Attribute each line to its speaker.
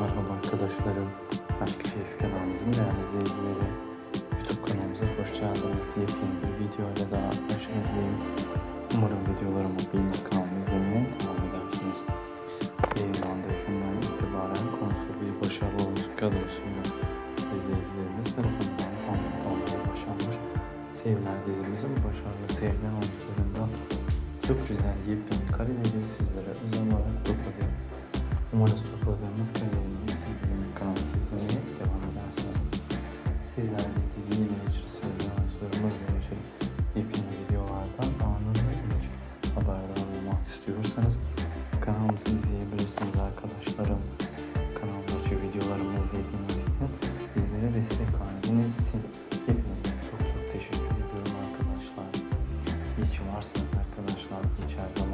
Speaker 1: Merhaba arkadaşlarım. Aşk İlişkiz kanalımızın değerli izleyicileri. YouTube kanalımıza hoş geldiniz. Yepyeni bir video ile daha karşınızdayım. Umarım videolarımı beğenip kanalımı izlemeye devam edersiniz. Yayınlandığı şundan itibaren konusu bir başarılı oyuncu kadrosuyla izleyicilerimiz tarafından tamamlanmayı başarmış. Sevilen dizimizin başarılı sevilen oyuncularından güzel yepyeni kareleri sizlere özel olarak topladım. Umarız topladığımız karelerin yüksek bir kanalımızı izlemeye devam edersiniz. Sizler de diziyle ilgili sevilen oyuncularımızla ilgili yepyeni videolardan anında ilk haberdar olmak istiyorsanız kanalımızı izleyebilirsiniz arkadaşlarım. Kanaldaki videolarımı izlediğiniz için, bizlere destek verdiğiniz için hepinize çok çok teşekkür ediyorum arkadaşlar. İyi ki varsınız arkadaşlar. Bizimlesiniz.